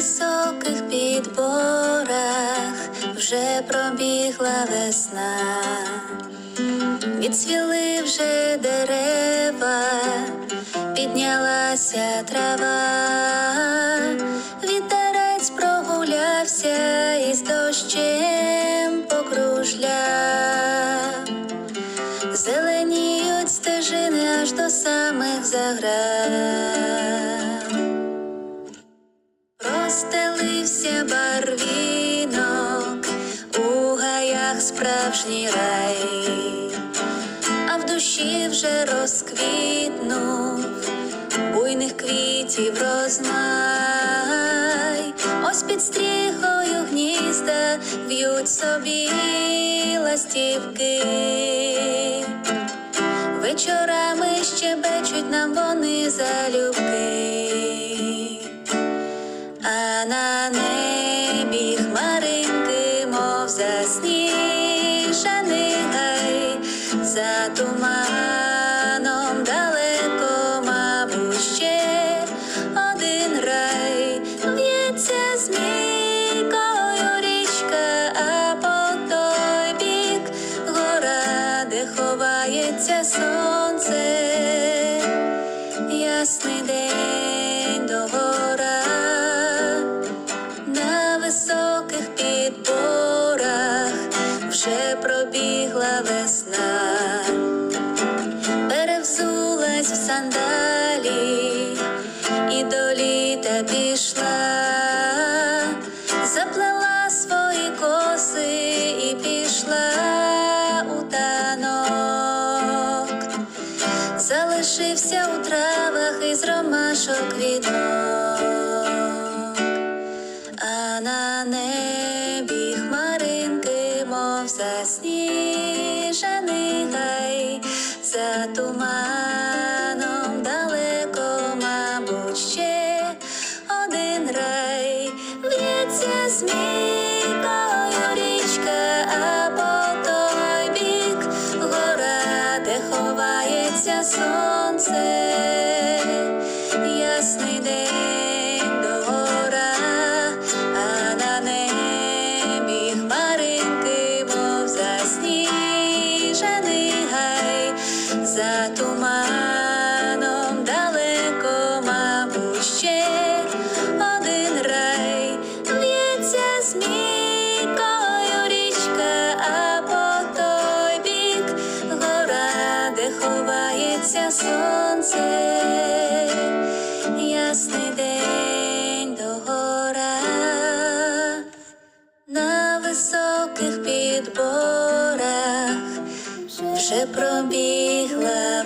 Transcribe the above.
високих підборах вже пробігла весна, відцвіли вже дерева, піднялася трава, вітерець прогулявся із дощем покружляв. Зеленіють стежини аж до самих заграв. Розстелився барвінок, у гаях справжній рай, а в душі вже розквітнув буйних квітів розмай. Ось під стріхою гнізда в'ють собі ластівки. Вечорами щебечуть нам вони залюбки, туманом далеко, мабуть, ще один рай, в'ється змійкою річка, а по той бік гора, де ховається сонце, ясний день до гора, на високих підборах вже пробігла весна, сандалі і до пішла, заплела свої коси і пішла у танок, залишився у травах із ромашок вінок, а на небі хмаринки, мов засніжений гай, за змійкою річка, по той бік гора, ховається сонце, ясний день ховається сонце, ясний день до гора, на високих підборах вже пробігла